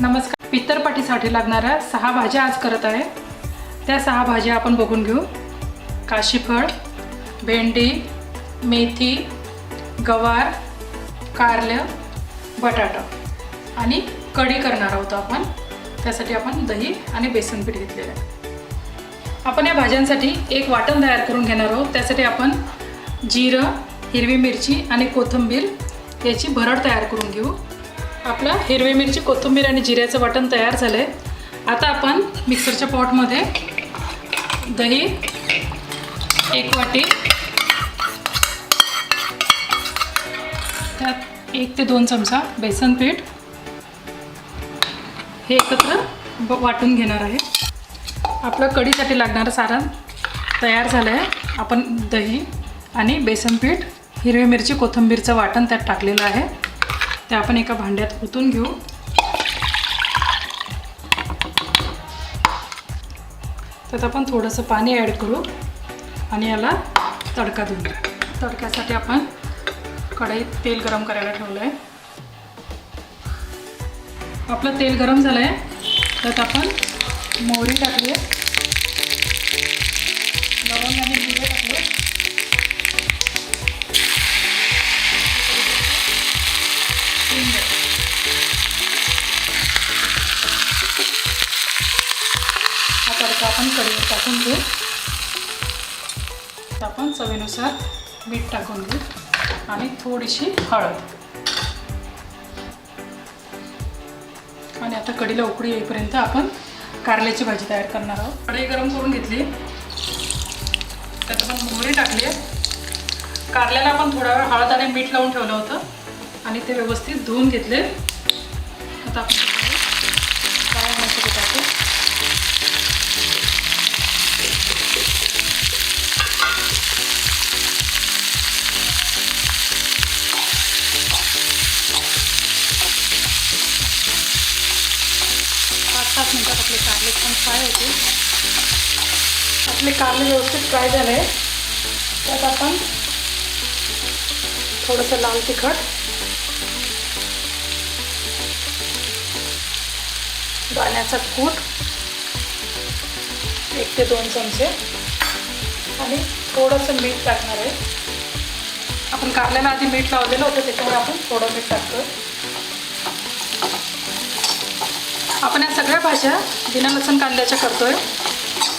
नमस्कार. पित्तरपाटीसाठी लागणाऱ्या सहा भाज्या आज करत आहे. त्या सहा भाज्या आपण बघून घेऊ. काशीफळ भेंडी मेथी गवार कारलं बटाटा आणि कढी करणार आहोत आपण. त्यासाठी आपण दही आणि बेसन पीठ घेतलेलं आहे. आपण या भाज्यांसाठी एक वाटण तयार करून घेणार आहोत. त्यासाठी आपण जिरं हिरवी मिरची आणि कोथिंबीर याची भरड तयार करून घेऊ. आपलं हिरवी मिरची कोथिंबीर आणि जिऱ्याचं वाटण तयार झालं आहे आता आपण मिक्सरच्या पॉटमध्ये दही एक वाटी त्यात एक ते दोन चमचा बेसन पीठ. हे एकत्र ब- वाटून घेणार आहे. आपलं कढीसाठी लागणारं सारण तयार झालं आहे आपण दही आणि बेसन पीठ हिरवी मिरची कोथिंबीरचं वाटण त्यात टाकलेलं आहे. ते आपण एका भांड्यात ओतून घेऊ. त्यात आपण थोडंसं पाणी ॲड करू आणि याला तडका देऊ. तडक्यासाठी आपण कढईत तेल गरम करायला ठेवलं आहे आपलं तेल गरम झालं आहे त्यात आपण मोहरी टाकली आहे लवंग आणि हा आपण कढईवर टाकून घेऊ. त्यात आपण चवीनुसार मीठ टाकून घेऊ आणि थोडीशी हळद. आणि आता कढीला उकळी येईपर्यंत आपण कारल्याची भाजी तयार करणार आहोत. कढई गरम करून घेतली. त्यात आपण मोहरी टाकली आहे. कारल्याला आपण थोडा वेळ हळद आणि मीठ लावून ठेवलं होतं. आणि ते व्यवस्थित धुवून घेतले. आपले कारले व्यवस्थित फ्राय झाले त्यात आपण थोडंसं लाल तिखट दाण्याचा कूट एक ते दोन चमचे आणि थोडंसं मीठ टाकणार आहे. आपण कारल्याला आधी मीठ लावलेलं होतं त्याच्यामुळे आपण थोडं मीठ टाकतो आपण या सगळ्या भाज्या बिना लसण कांद्याच्या करतोय.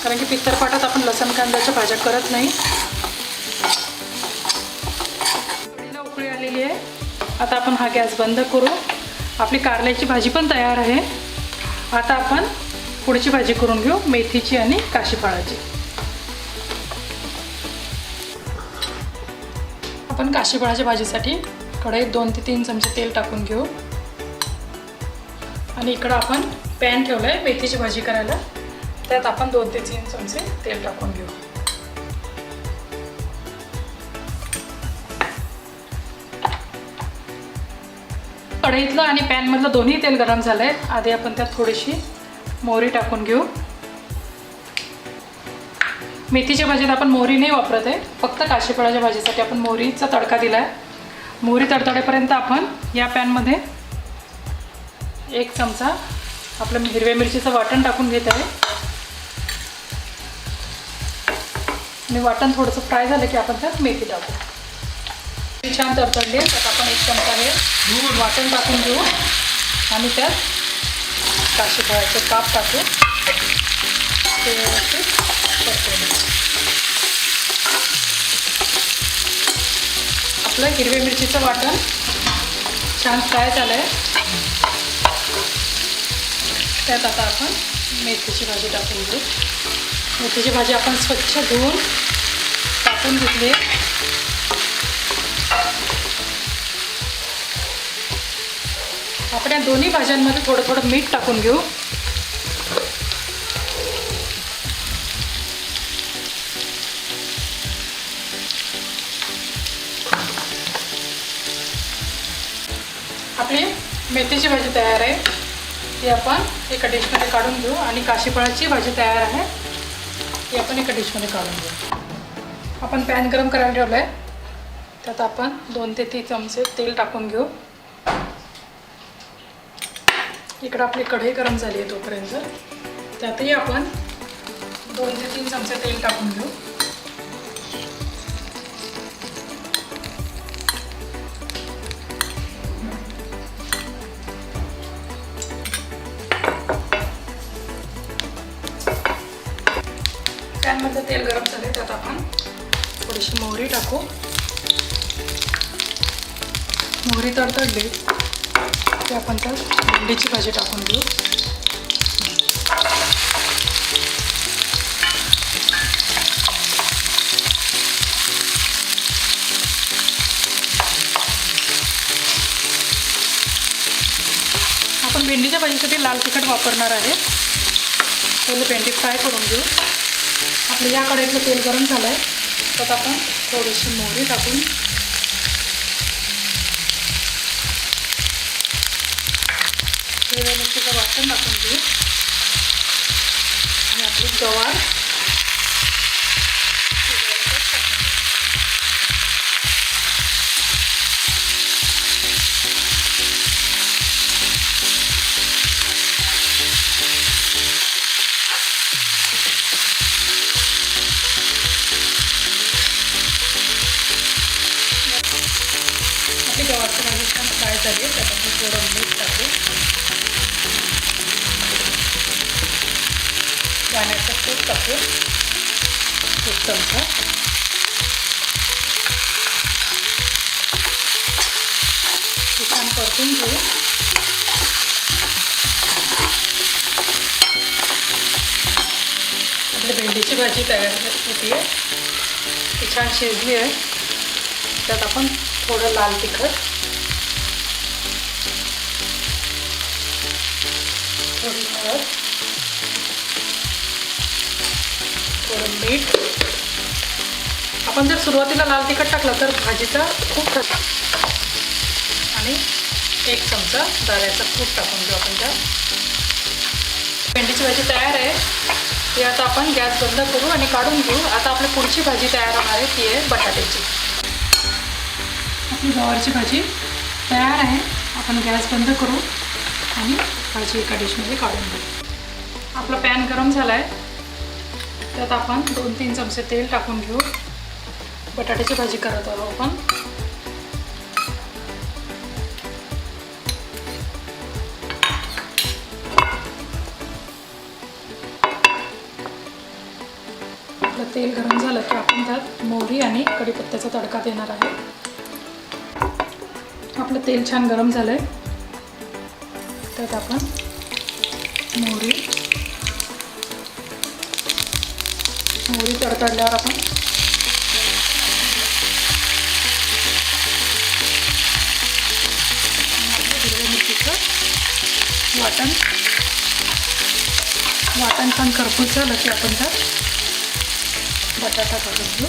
कारण की पित्तरपाटात आपण लसण कांद्याच्या भाज्या करत नाही. कढीला उकळी आलेली आहे. आता आपण हा गॅस बंद करू. आपली कारल्याची भाजी पण तयार आहे. आता आपण पुढची भाजी करून घेऊ मेथीची आणि काशीफळाची आपण काशीफळाच्या भाजीसाठी कढईत दोन ते तीन चमचे तेल टाकून घेऊ. आणि इकडं आपण पॅन ठेवलं आहे मेथीची भाजी करायला. त्यात आपण दोन ते तीन चमचे तेल टाकून घेऊ. कढईतलं आणि पॅनमधलं दोन्ही तेल गरम झालं आहे आधी आपण त्यात थोडीशी मोहरी टाकून घेऊ. मेथीच्या भाजीत आपण मोहरी नाही वापरत आहे. फक्त काशीफळाच्या भाजीसाठी आपण मोहरीचा तडका दिला आहे मोहरी तडतडेपर्यंत आपण या पॅनमध्ये एक चमचा आपलं हिरव्या मिरचीचं वाटण टाकून घेत आहे. आणि वाटण थोडंसं फ्राय झालं की आपण त्यात मेथी टाकू. ती छान तडतडली आहे. त्यात आपण एक चमचा हे वाटण टाकून घेऊ. आणि त्यात काशी फळाचे काप टाकू. ते व्यवस्थित आपलं हिरव्या मिरचीचं वाटण छान फ्राय झालं आहे. त्यात आता आपण मेथीची भाजी टाकून घेऊ. मेथीची भाजी आपण स्वच्छ धुवून टाकून घेतली. आपण या दोन्ही भाज्यांमध्ये थोडं थोडं मीठ टाकून घेऊ. आपली मेथीची भाजी तयार आहे. ती आपण एका डिशमध्ये काढून घेऊ आणि काशीफळाची भाजी तयार आहे. ती आपण एका डिशमध्ये काढून घेऊ. आपण पॅन गरम करायला ठेवलं आहे त्यात आपण दोन ते तीन चमचे तेल टाकून घेऊ. इकडं आपली कढई गरम झाली आहे तोपर्यंत. त्यातही आपण दोन ते तीन चमचे तेल टाकून घेऊ. पॅनमध्ये तेल गरम झाले त्यात आपण थोडीशी मोहरी टाकू. मोहरी तडतडली की आपण त्यात भेंडीची भाजी टाकून घेऊ आपण भेंडीच्या भाजीसाठी लाल तिखट वापरणार आहे. पहिले भेंडी फ्राय करून घेऊ. आपलं या कढईतलं तेल गरम झालं आहे त्यात आपण थोडीशी मोहरी टाकून हिरव्या मिरचीचं वाटण टाकून घेऊ आणि आपली गवार. तूप टाकू एक चमचा छान परतून घेऊ. आपली भेंडीची भाजी तयार होती आहे ती छान शिजली आहे. त्यात आपण थोडं लाल तिखट. थोडी हळद. थोडं मीठ. आपण जर सुरुवातीला लाल तिखट टाकलं तर भाजीचा खूप खसा आणि एक चमचा दाण्याचा कूट टाकून देऊ आपण त्या भेंडीची भाजी तयार आहे. ती आता आपण गॅस बंद करू आणि काढून घेऊ. आता आपली पुढची भाजी तयार होणार आहे ती आहे बटाट्याची. आपली गवारची भाजी तयार आहे. आपण गॅस बंद करू आणि भाजी एका डिशमध्ये काढून घेऊ. आपला पॅन गरम झाला आहे त्यात आपण दोन तीन चमचे तेल टाकून घेऊ. बटाट्याची भाजी करत आलो आपण. आपलं तेल गरम झालं की आपण त्यात मोहरी आणि कढीपत्त्याचा तडका देणार आहे. आपलं तेल छान गरम झालं आहे त्यात आपण मोहरी मोहरी तडतडल्यावर आपण हिरव्या मिरचीचं वाटण वाटण पण खरपूस झालं की आपण त्यात बटाटा टाकून घेऊ.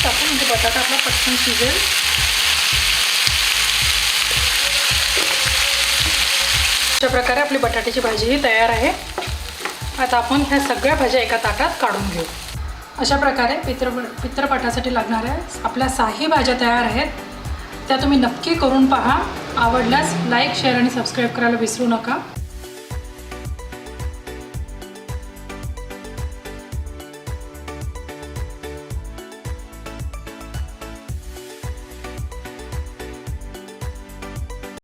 मीठ टाकून म्हणजे बटाटा आपला पटकन शिजेल. अशा प्रकारे आपली बटाट्याची भाजीही तयार आहे. आता आपण ह्या सगळ्या भाज्या एका ताटात काढून घेऊ. अशा प्रकारे पित्र पित्रपटासाठी लागणाऱ्या आपल्या साही भाज्या तयार आहेत. त्या तुम्ही नक्की करून पहा. आवडल्यास लाईक शेअर आणि सबस्क्राईब करायला विसरू नका.